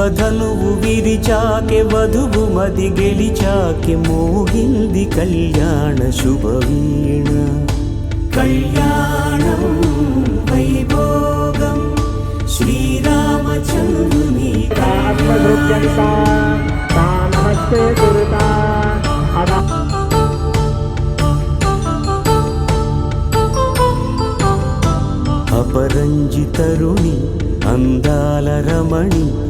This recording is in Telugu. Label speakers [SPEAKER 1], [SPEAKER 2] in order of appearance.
[SPEAKER 1] శివధనువు విరిచాకె వధువు మది గెలిచాకె మోగింది కళ్యాణ శుభవీణ. కళ్యాణం వైభోగం శ్రీరామచంద్రుని
[SPEAKER 2] నమస్తే
[SPEAKER 1] అపరంజి తరుణి అందాల రమణి